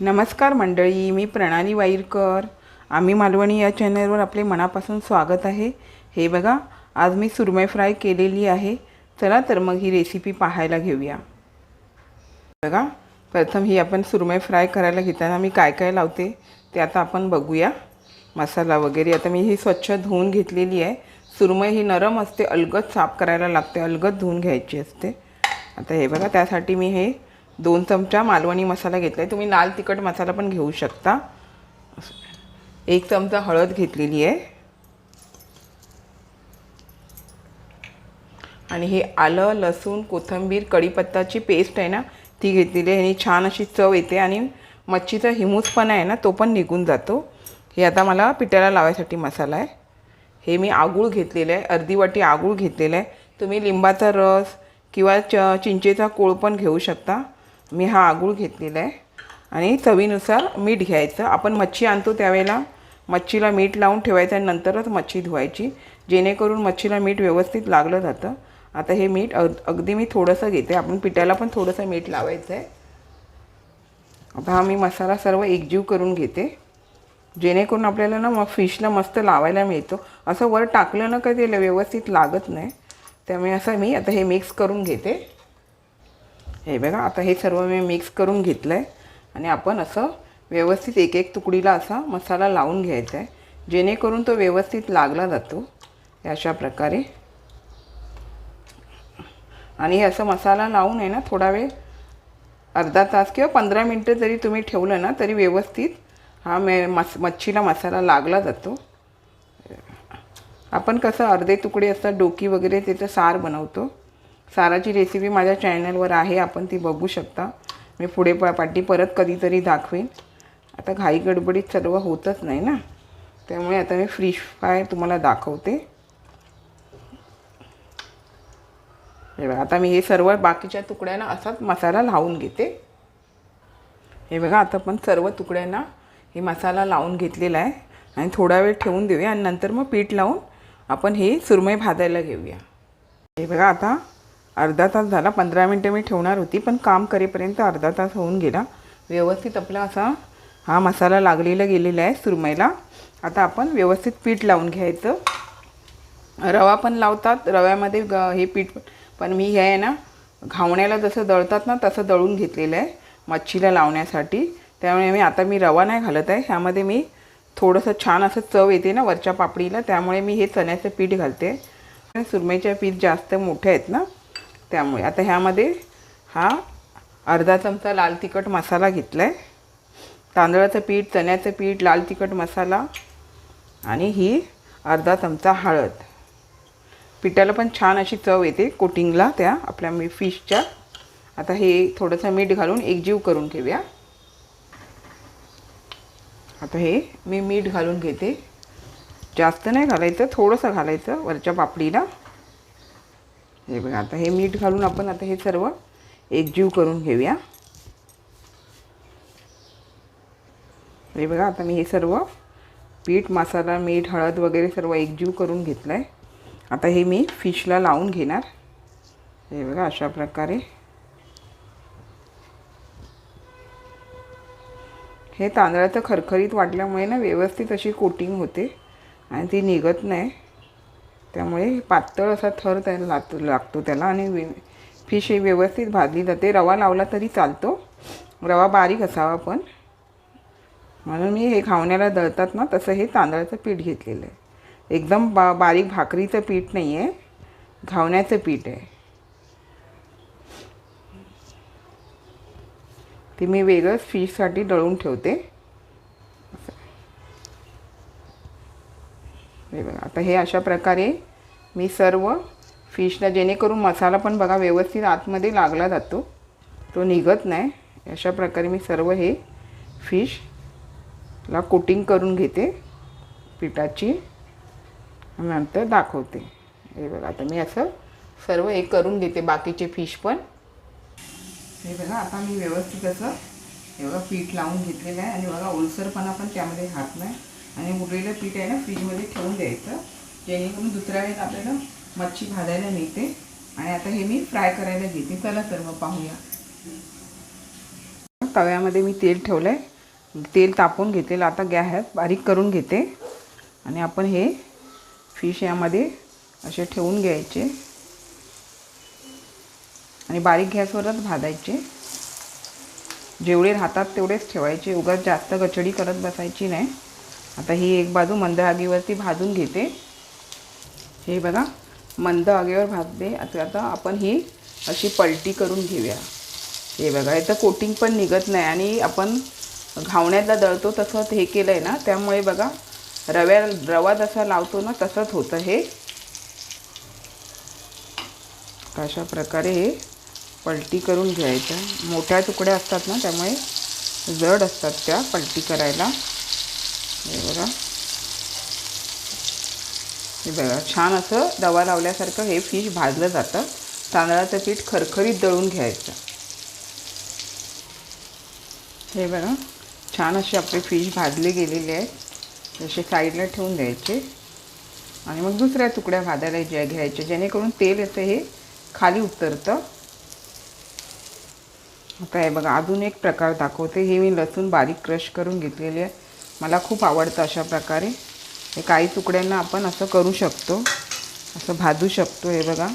नमस्कार मंडळी मी प्रणाली वाईरकर. आम्ही मालवणी या चॅनलवर आपले मनापासून स्वागत आहे. हे बघा आज मी सुरमई फ्राय केलेली आहे. चला तर मग ही रेसिपी पाहायला घेऊया. बघा प्रथम ही आपण सुरमई फ्राय करायला घेताना मी काय काय लावते ते आता आपण बघूया. मसाला वगैरे आता मी ही स्वच्छ धुवून घेतलेली आहे. सुरमई ही नरम असते अलगद साफ करायला लागते अलगद धुवून घ्यायची असते. आता हे बघा त्यासाठी मी हे दोन चमचा मालवणी मसाला घेतला आहे तुम्ही लाल तिखट मसाला पण घेऊ शकता. एक चमचा हळद घेतलेली आहे. आणि हे आलं लसूण कोथिंबीर कढीपत्ताची पेस्ट आहे ना ती घेतलेली आहे. आणि छान अशी चव येते. आणि मच्छीचा हिमूसपणा आहे ना तो पण निघून जातो. हे आता मला पिठाला लावायसाठी मसाला आहे. हे मी आगूळ घेतलेलं आहे. अर्धी वाटी आगूळ घेतलेलं आहे. तुम्ही लिंबाचा रस किंवा च चिंचेचा कोळ पण घेऊ शकता. मी हा आगूळ घेतलेला आहे. आणि चवीनुसार मीठ घ्यायचं. आपण मच्छी आणतो त्यावेळेला मच्छीला मीठ लावून ठेवायचं आणि नंतरच मच्छी धुवायची जेणेकरून मच्छीला मीठ व्यवस्थित लागलं जातं. आता हे मीठ अग अगदी मी थोडंसं घेते. आपण पिठाला पण थोडंसं मीठ लावायचं आहे आता हा मी मसाला सर्व एकजीव करून घेते. जेणेकरून आपल्याला ना मग फिशला मस्त लावायला मिळतो. असं वर टाकलं ना का ते व्यवस्थित लागत नाही. त्यामुळे असं मी आता हे मिक्स करून घेते. हे बघा आता हे सर्व मी मिक्स करून घेतलं आहे आणि आपण असं व्यवस्थित एक एक तुकडीला असा मसाला लावून घ्यायचा आहे जेणेकरून तो व्यवस्थित लागला जातो. अशा प्रकारे. आणि हे असं मसाला लावून आहे ना थोडा वेळ अर्धा तास किंवा पंधरा मिनटं जरी तुम्ही ठेवलं ना तरी व्यवस्थित हा मे मस मच्छीला मसाला लागला जातो. आपण कसं अर्धे तुकडे असतात डोकी वगैरे त्याचं सार बनवतो. साराची रेसिपी माझ्या चॅनलवर आहे आपण ती बघू शकता. मी पुढे प पाठी परत कधीतरी दाखवेन. आता घाई गडबडीत सर्व होतच नाही ना. त्यामुळे आता मी फ्रीश फ्राय तुम्हाला दाखवते. हे बघा आता मी हे सर्व बाकीच्या तुकड्यांना असाच मसाला लावून घेते. हे बघा आता आपण सर्व तुकड्यांना हे मसाला लावून घेतलेला आहे. आणि थोडा वेळ ठेवून देऊया आणि नंतर मग पीठ लावून आपण हे सुरमई भाजायला घेऊया. हे बघा आता अर्धा तास झाला पंधरा मिनटं मी ठेवणार होती पण काम करेपर्यंत अर्धा तास होऊन गेला. व्यवस्थित आपला असा हा मसाला लागलेला गेलेला आहे सुरमईला. आता आपण व्यवस्थित पीठ लावून घ्यायचं. रवा पण लावतात रव्यामध्ये ग हे पीठ पण मी हे आहे ना घावण्याला जसं दळतात ना तसं दळून घेतलेलं आहे मच्छीला लावण्यासाठी. त्यामुळे मी आता मी रवा नाही घालत आहे ह्यामध्ये मी थोडंसं छान असं चव येते ना वरच्या पापडीला त्यामुळे मी हे चण्याचं पीठ घालते. सुरमईच्या पीठ जास्त मोठे आहेत ना त्यामुळे. आता ह्यामध्ये हा अर्धा चमचा लाल तिखट मसाला घेतला आहे तांदळाचं पीठ चण्याचं पीठ लाल तिखट मसाला आणि ही अर्धा चमचा हळद. पिठाला पण छान अशी चव येते कोटिंगला त्या आपल्या मी फिशच्या. आता हे थोडंसं मीठ घालून एकजीव करून घेऊया. आता हे मी मीठ घालून घेते. जास्त नाही घालायचं थोडंसं घालायचं वरच्या पापडीला. हे बघा आता हे मीठ घालून आपण आता हे सर्व एकजीव करून घेऊया. हे बघा आता मी हे सर्व पीठ मसाला मीठ हळद वगैरे सर्व एकजीव करून घेतलं आहे आता हे मी फिशला लावून घेणार. हे बघा अशा प्रकारे. हे तांदळाचं खरखरीत वाटल्यामुळे ना व्यवस्थित अशी कोटिंग होते आणि ती निघत नाही. त्यामुळे पातळ असा थर त्याला लागतो लागतो त्याला आणि फिश ही व्यवस्थित भाजली जाते. रवा लावला तरी चालतो. रवा बारीक असावा पण. म्हणून मी हे खावण्याला दळतात ना तसं हे तांदळाचं पीठ घेतलेलं आहे. एकदम बा बारीक भाकरीचं पीठ नाही आहे. घावण्याचं पीठ आहे. ते मी वेगळंच फिशसाठी दळून ठेवते. हे बघा आता हे अशा प्रकारे मी सर्व फिशला जेणेकरून मसाला पण बघा व्यवस्थित आतमध्ये लागला जातो. तो निघत नाही. अशा प्रकारे मी सर्व हे फिशला कोटिंग करून घेते. पिठाची. नंतर दाखवते. हे बघा आता मी असं सर्व हे करून घेते बाकीचे फिश पण. हे बघा आता मी व्यवस्थित असं एवढं पीठ लावून घेतलेलं आहे. आणि बघा ओलसरपणा पण त्यामध्ये हात नाही. आणि उरलेलं पीठ आहे ना फ्रीजमध्ये ठेवून द्यायचं. जेणेकरून दुसऱ्या वेळेस आपल्याला मच्छी भाजायला मिळते. आणि आता हे मी फ्राय करायला घेते. चला तर मग पाहूया. तव्यामध्ये मी तेल ठेवलं आहे तेल तापवून घेतलेलं आता गॅस बारीक करून घेते. आणि आपण हे फिश यामध्ये असे ठेवून घ्यायचे. आणि बारीक गॅसवरच भाजायचे. जेवढे राहतात तेवढेच ठेवायचे. उगाच जास्त गचडी करत बसायची नाही. आता ही एक बाजू मंद आगीवरती भाजून घेते. हे बघा मंद आगेवर भाजते आता आता आपण ही अशी पलटी करून घेऊया. हे बघा इथं कोटिंग पण निघत नाही आणि आपण घावण्यातला दळतो तसं हे केलं आहे ना त्यामुळे बघा रव्या रवा जसा लावतो ना तसंच होतं हे. अशा प्रकारे हे पलटी करून घ्यायचं. मोठ्या तुकड्या असतात ना त्यामुळे जड असतात त्या पलटी करायला. हे बघा. छान असं दवा लावल्यासारखं हे फिश भाजलं जातं. तांदळाचं पीठ खरखरीत दळून घ्यायचं. हे बघा छान असे आपले फिश भाजले गेलेले आहेत जसे साईडला ठेवून द्यायचे. आणि मग दुसऱ्या तुकड्या भाजायला ज्या घ्यायच्या जेणेकरून तेल असं हे खाली उतरतं. आता हे बघा अजून एक प्रकार दाखवते. हे मी लसूण बारीक क्रश करून घेतलेले आहे. मला खूप आवडतं अशा प्रकारे. हे काही तुकड्यांना आपण असं करू शकतो असं भाजू शकतो हे बघा.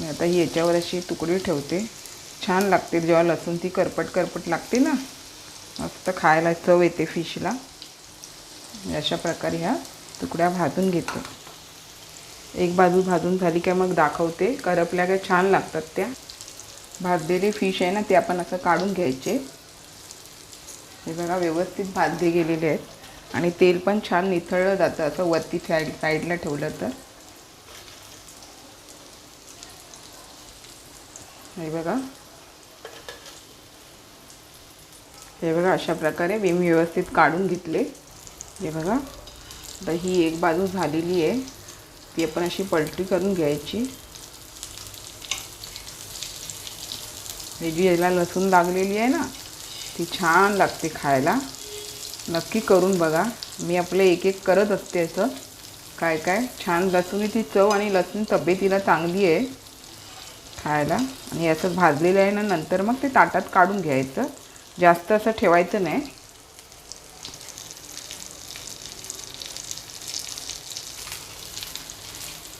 मी आता ही याच्यावर अशी तुकडी ठेवते. छान लागते जेव्हा लसूण ती करपट करपट लागते ना. मस्त खायला चव येते फिशला. अशा प्रकारे ह्या तुकड्या भाजून घेतो. एक बाजू भाजून झाली की मग दाखवते. करपल्या काय छान लागतात त्या. भाजलेले फिश आहे ना ते आपण असं काढून घ्यायचे. हे बघा व्यवस्थित भाजले गेलेले आहेत. आणि तेल पण छान निथळलं जातं. असं वरती साईड साईडला ठेवलं तर. हे बघा. हे बघा अशा प्रकारे मी व्यवस्थित काढून घेतले. हे बघा. आता ही एक बाजू झालेली आहे. ती आपण अशी पलटी करून घ्यायची. हे जी याला लसूण लागलेली आहे ना ती छान लागते खायला. नक्की करून बघा. मी आपलं एक एक करत असते असं. काय काय? छान लसूणीची चव आणि लसूण तब्येतीला चांगली आहे. खायला. आणि असं भाजलेलं आहे ना नंतर मग ते ताटात काढून घ्यायचं. जास्त असं ठेवायचं नाही.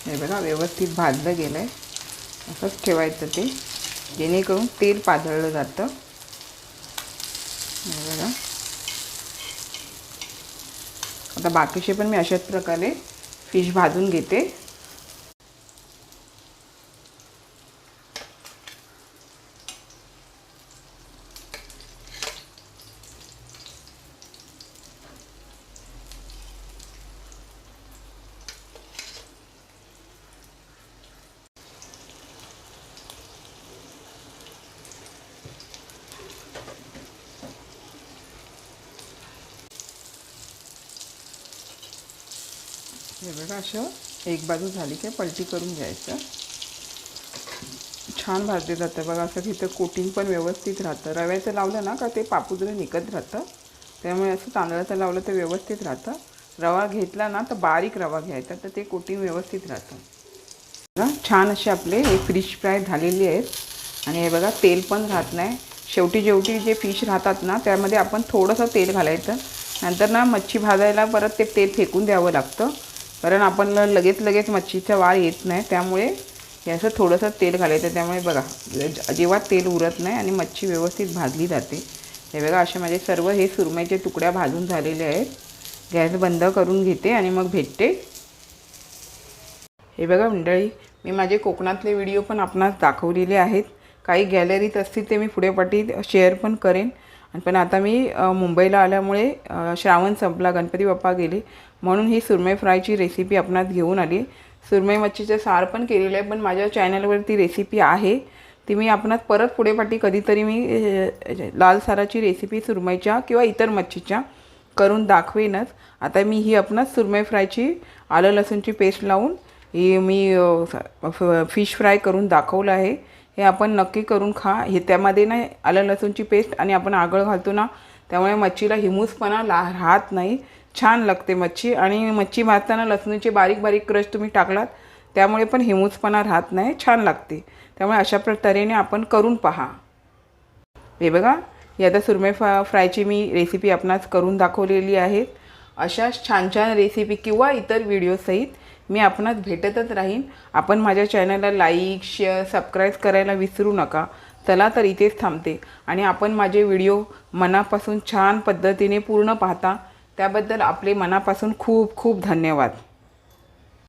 हे बघा व्यवस्थित भाजलं गेलं आहे असंच ठेवायचं ते. जेणेकरून तेल पातळलं जातं हे बघा आता बाकीचे पण मी अशाच प्रकारे फिश भाजून घेते. हे बघा असं एक बाजू झाली की पलटी करून घ्यायचं. छान भाजले जातं. बघा असं तिथं कोटिंग पण व्यवस्थित राहतं. रव्याचं लावलं ना का ते पापुद्र निघत राहतं. त्यामुळे असं तांदळाचं लावलं तर व्यवस्थित राहतं. रवा घेतला ना तर बारीक रवा घ्यायचा तर ते कोटिंग व्यवस्थित राहतं. बघा छान असे आपले हे फिश फ्राय झालेली आहेत. आणि हे बघा तेल पण राहत नाही. शेवटी जेवटी जे फिश राहतात ना त्यामध्ये आपण थोडंसं तेल घालायचं. नंतर ना मच्छी भाजायला परत ते तेल फेकून द्यावं लागतं. कारण आपण लगेच लगेच मच्छीचा वाळ येत नाही त्यामुळे हे असं थोडंसं तेल घालायचं. त्यामुळे बघा अजिबात तेल उरत नाही आणि मच्छी व्यवस्थित भाजली जाते. हे बघा असे माझे सर्व हे सुरमईचे तुकड्या भाजून झालेले आहेत. गॅस बंद करून घेते आणि मग भेटते. हे बघा मंडळी मी माझे कोकणातले व्हिडिओ पण आपणास दाखवलेले आहेत. काही गॅलरीत असतील ते मी पुढे पाठी शेअर पण करेन. आणि पण आता मी मुंबईला आल्यामुळे श्रावण संपला गणपती बाप्पा गेले. म्हणून ही सुरमई फ्रायची रेसिपी आपणात घेऊन आली. सुरमई मच्छीचं सार पण केलेलं आहे पण माझ्या चॅनलवर ती रेसिपी आहे. ती मी आपणात परत पुढे पाठी कधीतरी मी लाल साराची रेसिपी सुरमईच्या किंवा इतर मच्छीच्या करून दाखवेनच. आता मी ही आपणास सुरमई फ्रायची आलं लसूणची पेस्ट लावून ही मी फिश फ्राय करून दाखवलं आहे. हे आपण नक्की करून खा. हे त्यामध्ये ना आलं लसूणची पेस्ट आणि आपण आगळ घालतो ना त्यामुळे मच्छीला हिमूसपणा ला राहत नाही. छान लागते मच्छी आणि मच्छी भाजताना लसणीचे बारीक बारीक क्रश तुम्ही टाकलात त्यामुळे पण हिमूसपणा राहत नाही छान लागते. त्यामुळे अशा प्रकारेने आपण करून पहा. हे बघा ही आता सुरमे फ्रा फ्रायची मी रेसिपी आपणास करून दाखवलेली आहे. अशाच छान छान रेसिपी किंवा इतर व्हिडिओसहित मी आपणास भेटतच राहीन. आपण माझ्या चॅनलला लाईक शेअर सबस्क्राईब करायला विसरू नका. चला तर इथेच थांबते. आणि आपण माझे व्हिडिओ मनापासून छान पद्धतीने पूर्ण पाहता. त्याबद्दल आपले मनापासून खूप खूप धन्यवाद.